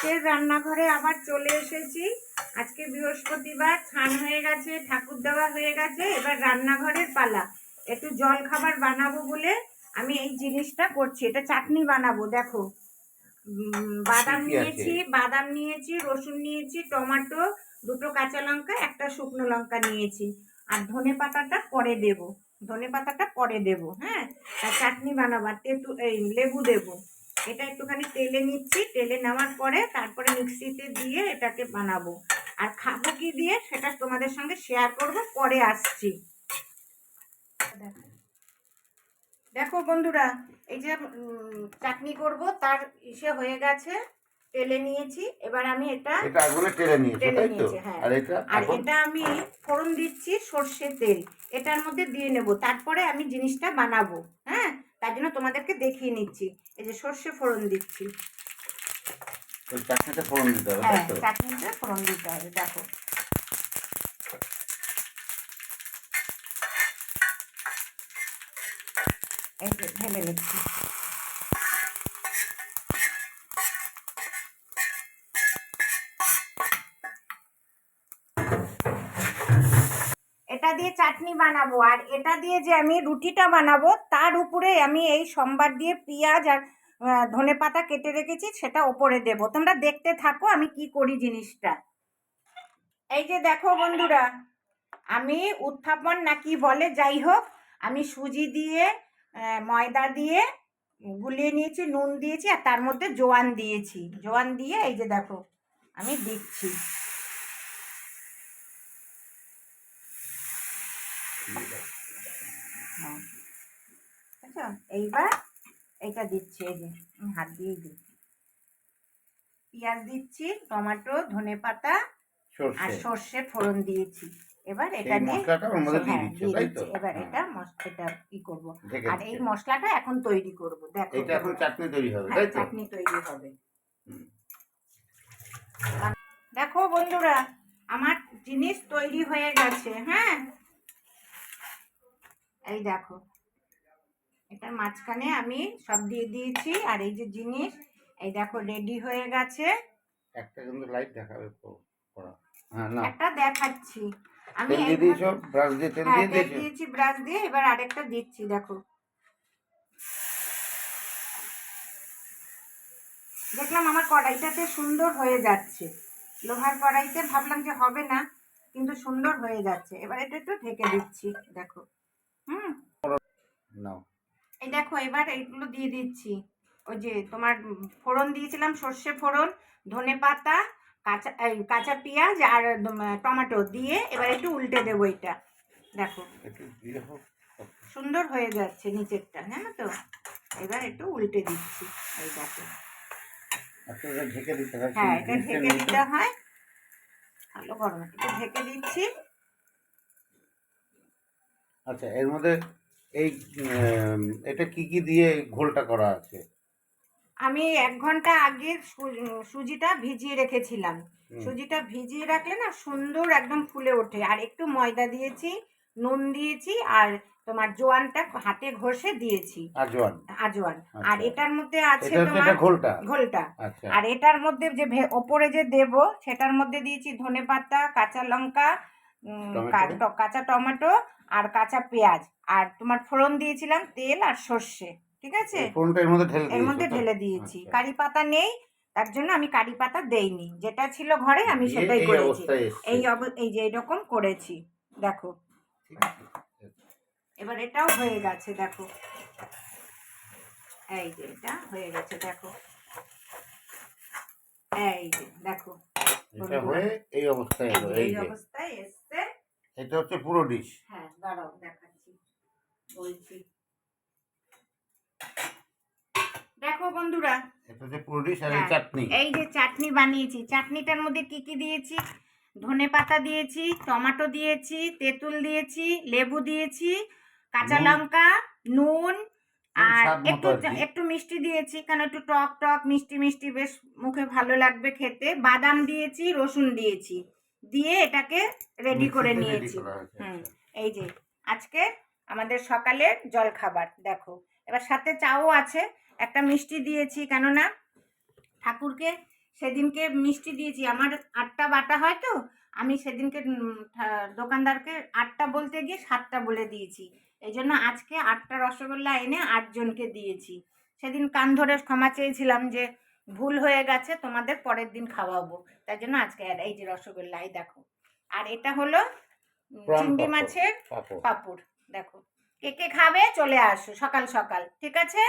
আজকের রান্নাঘরে আবার চলে এসেছি। আজকে বৃহস্পতিবার স্নান হয়ে গেছে ঠাকুর দেওয়া হয়ে গেছে এবার রান্নাঘরের পালা। একটু জল খাবার বানাবো বলে আমি এই জিনিসটা করছি। এটা চাটনি বানাবো দেখো। বাদাম? নিয়েছি বাদাম নিয়েছি রসুন নিয়েছি টমেটো দুটো কাঁচা লঙ্কা একটা শুকনো লঙ্কা নিয়েছি। আর ধনে পাতাটা পরে দেব। ধনে পাতাটা পরে দেব হ্যাঁ? আর চাটনি বানাবার তেঁতু এই লেবু দেবো। এটা একটুখানি তেলে নিচ্ছি তেলে নেওয়ার পরে তারপরে মিক্সিতে দিয়ে এটাকে বানাবো আর খাব কি দিয়ে সেটা তোমাদের সঙ্গে শেয়ার করব পরে আসছি দেখো। বন্ধুরা এই যে চাটনি করব তার ইসে হয়ে গেছে তেলে নিয়েছি এবার আমি এটা এটা আগুনে টেলে নিয়েছো তাই তো হ্যাঁ। আর এটা আর এটা আমি ফোড়ন দিচ্ছি সর্ষে তেল এটার মধ্যে দিয়ে নেব তারপরে আমি জিনিসটা বানাবো হ্যাঁ তার জন্য তোমাদেরকে দেখিয়ে নিচ্ছি। এই যে সর্ষে ফোড়ন দিচ্ছি। চাটনিতে ফোড়ন দিতে হবে হ্যাঁ চাটনিতে ফোড়ন দিতে হবে দেখো। এই যে ঢেলে নিচ্ছি। এটা দিয়ে চাটনি বানাবো, আর এটা দিয়ে যে আমি রুটিটা বানাবো, তার উপরে আমি এই সোমবার দিয়ে পেঁয়াজ আর ধনে পাতা কেটে রেখেছি, সেটা ওপরে দেব। তোমরা দেখতে থাকো আমি কি করি জিনিসটা। এই যে দেখো বন্ধুরা, আমি উত্থাপন না কি বলে, যাই হোক, আমি সুজি দিয়ে ময়দা দিয়ে গুলিয়ে নিয়েছি, নুন দিয়েছি, আর তার মধ্যে জোয়ান দিয়েছি। জোয়ান দিয়ে এই যে দেখো, আমি দিচ্ছি। বুঝছ? এইবার এটা দিচ্ছি এই যে আমি হাত দিয়ে দিচ্ছি। পেঁয়াজ দিচ্ছি টমেটো ধনে পাতা আর সর্ষে। ফোড়ন দিয়েছি। এবার এটা নিয়ে হ্যাঁ, তো দিচ্ছি। এবার হ্যাঁ। এটা মশলাটা ই করব। আর এই মশলাটা এখন তৈরি করব দেখো। এটা এখন চাটনি তৈরি হবে হ্যাঁ, তাই তো? চাটনি তৈরি হবে। দেখো বন্ধুরা আমার জিনিস তৈরি হয়ে গেছে হ্যাঁ? এই দেখো। এটার মাঝখানে আমি সব দিয়ে দিয়েছি। আর এই যে জিনিস এই দেখো রেডি হয়ে গেছে। একটা কিন্তু লাইট দেখাবে হ্যাঁ না একটা দেখাচ্ছি। আমি তেল দিয়ে দিয়েছ? ব্রাশ দিয়ে তেল হ্যাঁ দিয়ে তেল দিয়েছি ব্রাশ দিয়ে। এবার আরেকটা দিচ্ছি দেখো। দেখলাম আমার কড়াইটাতে সুন্দর হয়ে যাচ্ছে। লোহার কড়াইতে ভাবলাম যে হবে না কিন্তু সুন্দর হয়ে যাচ্ছে। এবার এটা একটু ঢেকে দিচ্ছি দেখো। হুম? নাও। এই দেখো এবার এইগুলো দিয়ে দিচ্ছি। ওই যে তোমার ফোড়ন দিয়েছিলাম সর্ষে ফোড়ন ধনে পাতা কাঁচা কাঁচা পেঁয়াজ আর টমেটো দিয়ে এবার একটু উল্টে দেবো এটা। দেখো সুন্দর হয়ে যাচ্ছে নিচেরটা জানো তো? এবার একটু উল্টে দিচ্ছি এই দেখো। ঢেকে দিতে হয় হ্যাঁ এটা ঢেকে দিতে হয়। ভালো গরম ঢেকে দিচ্ছি। আচ্ছা এর মধ্যে এই এটা কি কি দিয়ে ঘোলটা করা আছে? আমি এক ঘণ্টা আগে সুজিটা ভিজিয়ে রেখেছিলাম। সুজিটা ভিজিয়ে রাখলে না সুন্দর একদম ফুলে ওঠে। আর একটু ময়দা দিয়েছি নুন দিয়েছি আর তোমার জোয়ানটা হাতে ঘষে দিয়েছি। আজওয়ান আজওয়ান আর আচ্ছা। এটার মধ্যে আছে তোমার ঘোলটা? ঘোলটা। আচ্ছা। আর এটার মধ্যে যে ওপরে যে দেব সেটার মধ্যে দিয়েছি ধনে পাতা কাঁচা লঙ্কা কাঁচা টমেটো আর কাঁচা পেঁয়াজ। আর তোমার ফোড়ন দিয়েছিলাম তেল আর সর্ষে ঠিক আছে? এর মধ্যে ঢেলে এর মধ্যে ঢেলে দিয়েছি। আচ্ছা। কারি পাতা নেই তার জন্য আমি কারি পাতা দেইনি। যেটা ছিল ঘরে আমি সেটাই করেছি। এই এই যে এরকম করেছি দেখো। এবার এটাও হয়ে গেছে দেখো। এই যে এটা হয়ে গেছে দেখো। এই যে দেখো। এই অবস্থায় এই অবস্থায় এটা হচ্ছে পুরো ডিশ হ্যাঁ দাঁড়াও দেখাচ্ছি। বলছি। দেখো বন্ধুরা এটা হচ্ছে পুরো ডিশ আর এই হ্যাঁ, চাটনি। এই যে চাটনি বানিয়েছি। চাটনিটার মধ্যে কি কি দিয়েছি? ধনে পাতা দিয়েছি টমেটো দিয়েছি তেঁতুল দিয়েছি লেবু দিয়েছি কাঁচা। লঙ্কা নুন আর একটু একটু মিষ্টি দিয়েছি কারণ একটু টক টক মিষ্টি মিষ্টি বেশ মুখে ভালো লাগবে খেতে। বাদাম দিয়েছি রসুন দিয়েছি। দিয়ে এটাকে রেডি করে নিয়েছি। হুম আচ্ছা। এই যে আজকে আমাদের সকালের জল খাবার দেখো। এবার সাথে চাও আছে একটা মিষ্টি দিয়েছি কেননা ঠাকুরকে সেদিনকে মিষ্টি দিয়েছি। আমার আটটা বাটা হয় তো আমি সেদিনকে দোকানদারকে আটটা বলতে গিয়ে সাতটা বলে দিয়েছি। এই জন্য আজকে আটটা রসগোল্লা এনে আটজনকে দিয়েছি। সেদিন কান ধরে ক্ষমা চেয়েছিলাম যে ভুল হয়ে গেছে তোমাদের পরের দিন খাওয়াবো। তাই জন্য আজকে আর এই যে রসগোল্লা এই দেখো। আর এটা হলো চিংড়ি মাছের পাপড়। পাপড় দেখো। কে কে খাবে চলে আসো সকাল সকাল ঠিক আছে?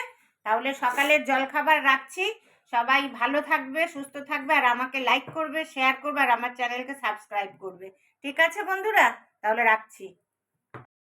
তাহলে সকালের জলখাবার রাখছি। সবাই ভালো থাকবে সুস্থ থাকবে আর আমাকে লাইক করবে শেয়ার করবে আর আমার চ্যানেলকে সাবস্ক্রাইব করবে। ঠিক আছে বন্ধুরা? তাহলে রাখছি।